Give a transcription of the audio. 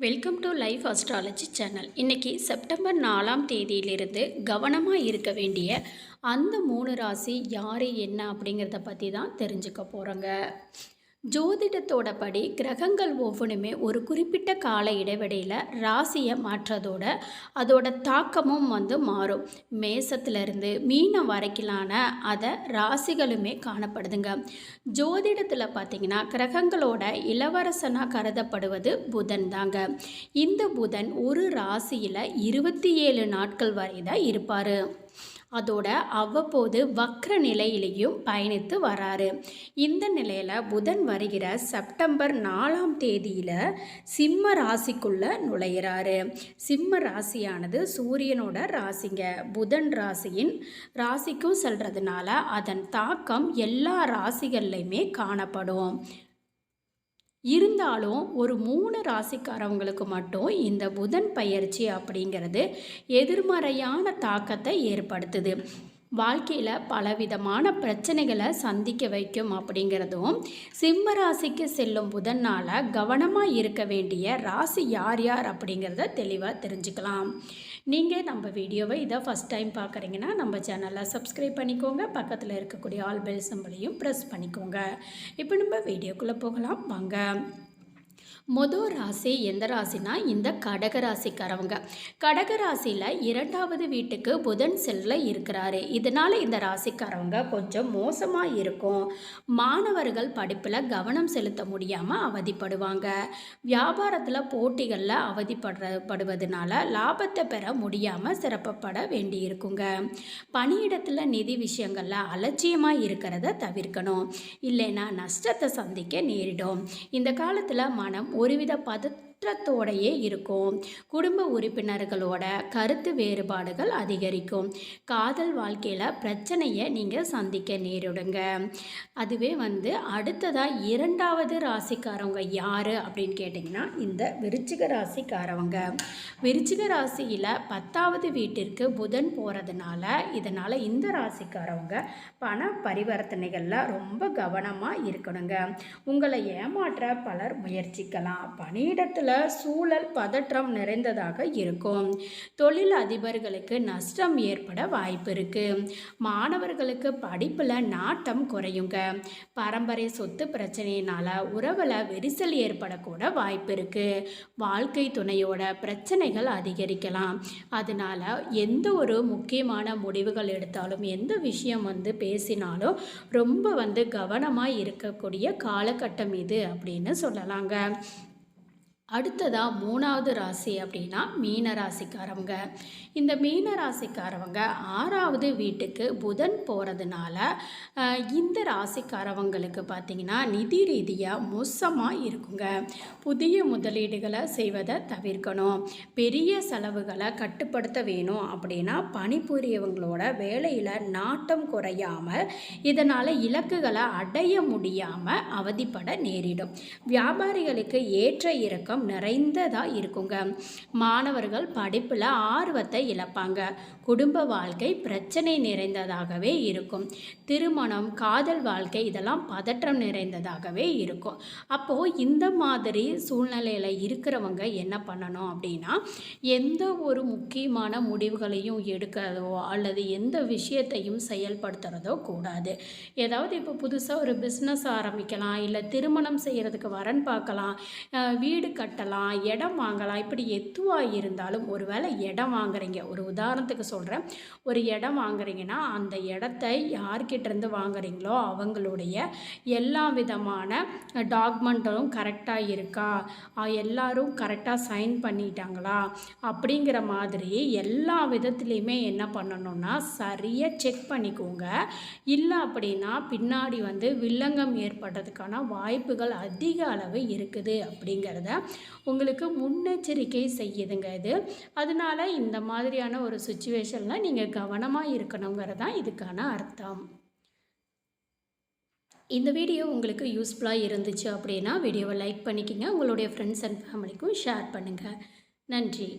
Welcome to life astrology channel இன்றைக்கி September நாலாம் தேதியிலிருந்து கவனமாக இருக்க வேண்டிய அந்த மூணு ராசி யார் என்ன அப்படிங்கிறத பற்றி தான் தெரிஞ்சுக்க போகிறோங்க ஜோதிடத்தோட படி கிரகங்கள் ஒவ்வொன்றுமே ஒரு குறிப்பிட்ட கால இடைவெளியில் ராசியை மாற்றதோட அதோட தாக்கமும் வந்து மாறும். மேசத்துலேருந்து மீனம் வரைக்கிலான அதை ராசிகளுமே காணப்படுதுங்க. ஜோதிடத்தில் பார்த்திங்கன்னா கிரகங்களோட இளவரசனாக கருதப்படுவது புதன் தாங்க. இந்த புதன் ஒரு ராசியில் இருபத்தி ஏழு நாட்கள் வரை தான் இருப்பார். அதோட அவ்வப்போது வக்ர நிலையிலையும் பயணித்து வராரு. இந்த நிலையில் புதன் வருகிற செப்டம்பர் நாலாம் தேதியில் சிம்ம ராசிக்குள்ளே நுழையிறாரு. சிம்ம ராசியானது சூரியனோட ராசிங்க. புதன் ராசியின் ராசிக்கும் செல்றதுனால அதன் தாக்கம் எல்லா ராசிகள்லையுமே காணப்படும். இருந்தாலும் ஒரு மூணு ராசிக்காரவங்களுக்கு மட்டும் இந்த புதன் பயிற்சி அப்படிங்கிறது எதிர்மறையான தாக்கத்தை ஏற்படுத்துது. வாழ்க்கையில் பலவிதமான பிரச்சனைகளை சந்திக்க வைக்கும் அப்படிங்கிறதும் சிம்ம ராசிக்கு செல்லும் புதனால் கவனமாக இருக்க வேண்டிய ராசி யார் யார் அப்படிங்கிறத தெளிவாக தெரிஞ்சுக்கலாம். நீங்கள் நம்ம வீடியோவை இதை ஃபஸ்ட் டைம் பார்க்குறீங்கன்னா நம்ம சேனலை சப்ஸ்கிரைப் பண்ணிக்கோங்க. பக்கத்தில் இருக்கக்கூடிய ஆல் பெல் சிம்பிளையும் ப்ரெஸ் பண்ணிக்கோங்க. இப்போ நம்ம வீடியோக்குள்ளே போகலாம். வாங்க. மொதல் ராசி எந்த ராசினா இந்த கடக ராசிக்காரவங்க கடக ராசியில் இரண்டாவது வீட்டுக்கு புதன் செல்ல இருக்கிறாரு. இதனால் இந்த ராசிக்காரவங்க கொஞ்சம் மோசமாக இருக்கும். மாணவர்கள் படிப்பில் கவனம் செலுத்த முடியாமல் அவதிப்படுவாங்க. வியாபாரத்தில் போட்டிகளில் அவதிப்படுற படுவதனால லாபத்தை பெற முடியாமல் சிறப்பப்பட வேண்டி இருக்குங்க பணியிடத்தில் நிதி விஷயங்களில் அலட்சியமாக இருக்கிறத தவிர்க்கணும். இல்லைன்னா நஷ்டத்தை சந்திக்க நேரிடும். இந்த காலத்தில் மனம் ஒருவித பதற்றத்தோடையே இருக்கும். குடும்ப உறுப்பினர்களோட கருத்து வேறுபாடுகள் அதிகரிக்கும். காதல் வாழ்க்கையில் பிரச்சனையை நீங்கள் சந்திக்க நேரிடுங்க. அதுவே வந்து அடுத்ததாக இரண்டாவது ராசிக்காரவங்க யார் அப்படின்னு கேட்டிங்கன்னா இந்த விருச்சிக ராசிக்காரவங்க. விருச்சிக ராசியில் பத்தாவது வீட்டிற்கு புதன் போகிறதுனால இதனால் இந்த ராசிக்காரவங்க பண பரிவர்த்தனைகளில் ரொம்ப கவனமாக இருக்கணுங்க. உங்களை ஏமாற்ற பலர் முயற்சிக்கலாம். பணியிடத்தில் பணியிடத்தில் சூழல் பதற்றம் நிறைந்ததாக இருக்கும். தொழில் அதிபர்களுக்கு நஷ்டம் ஏற்பட வாய்ப்பு இருக்குது மாணவர்களுக்கு படிப்பில் நாட்டம் குறையுங்க. பரம்பரை சொத்து பிரச்சனையினால் உறவில் விரிசல் ஏற்படக்கூட வாய்ப்பு இருக்குது வாழ்க்கை துணையோட பிரச்சனைகள் அதிகரிக்கலாம். அதனால் எந்த ஒரு முக்கியமான முடிவுகள் எடுத்தாலும் எந்த விஷயம் வந்து பேசினாலும் ரொம்ப வந்து கவனமாக இருக்கக்கூடிய காலகட்டம் இது அப்படின்னு சொல்லலாங்க. அடுத்ததாக மூணாவது ராசி அப்படின்னா மீன ராசிக்காரவங்க. இந்த மீன ராசிக்காரவங்க ஆறாவது வீட்டுக்கு புதன் போகிறதுனால இந்த ராசிக்காரவங்களுக்கு பார்த்திங்கன்னா நிதி ரீதியாக மோசமாக இருக்குங்க. புதிய முதலீடுகளை செய்வதை தவிர்க்கணும். பெரிய செலவுகளை கட்டுப்படுத்த வேணும் அப்படின்னா பணிபுரியவங்களோட வேலையில் நாட்டம் குறையாமல் இதனால் இலக்குகளை அடைய முடியாமல் அவதிப்பட நேரிடும். வியாபாரிகளுக்கு ஏற்ற இறக்கம் உற்சாகம் நிறைந்ததாக இருக்குங்க. மாணவர்கள் படிப்பில் ஆர்வத்தை இழப்பாங்க. குடும்ப வாழ்க்கை பிரச்சனை நிறைந்ததாகவே இருக்கும். திருமணம் காதல் வாழ்க்கை இதெல்லாம் பதற்றம் நிறைந்ததாகவே இருக்கும். அப்போது இந்த மாதிரி சூழ்நிலையில் இருக்கிறவங்க என்ன பண்ணணும் அப்படின்னா எந்த ஒரு முக்கியமான முடிவுகளையும் எடுக்கிறதோ அல்லது எந்த விஷயத்தையும் செயல்படுத்துகிறதோ கூடாது. ஏதாவது இப்போ புதுசாக ஒரு பிஸ்னஸ் ஆரம்பிக்கலாம் இல்லை திருமணம் செய்கிறதுக்கு வரன் பார்க்கலாம் வீடு கட்டலாம் இடம் வாங்கலாம் இப்படி எதுவாக இருந்தாலும் ஒரு வேளை இடம் வாங்குறீங்க. ஒரு உதாரணத்துக்கு சொல்கிறேன் ஒரு இடம் வாங்குறீங்கன்னா அந்த இடத்தை யார்கிட்டேருந்து வாங்குறீங்களோ அவங்களுடைய எல்லா விதமான டாக்குமெண்ட்டும் கரெக்டாக இருக்கா? எல்லாரும் கரெக்டாக சைன் பண்ணிட்டாங்களா? அப்படிங்கிற மாதிரி எல்லா விதத்துலேயுமே என்ன பண்ணணும்னா சரியாக செக் பண்ணிக்கோங்க. இல்லை அப்படின்னா பின்னாடி வந்து வில்லங்கம் ஏற்படுறதுக்கான வாய்ப்புகள் அதிக அளவு இருக்குது அப்படிங்கிறத உங்களுக்கு முன்னெச்சரிக்கை செய்யுதுங்க இது. அதனால் இந்த மாதிரியான ஒரு சுச்சுவேஷனில் நீங்கள் கவனமாக இருக்கணுங்கிறது தான் இதுக்கான அர்த்தம். இந்த வீடியோ உங்களுக்கு யூஸ்ஃபுல்லாக இருந்துச்சு அப்படின்னா வீடியோவை லைக் பண்ணிக்கிங்க. உங்களுடைய ஃப்ரெண்ட்ஸ் அண்ட் ஃபேமிலிக்கும் ஷேர் பண்ணுங்கள் நன்றி.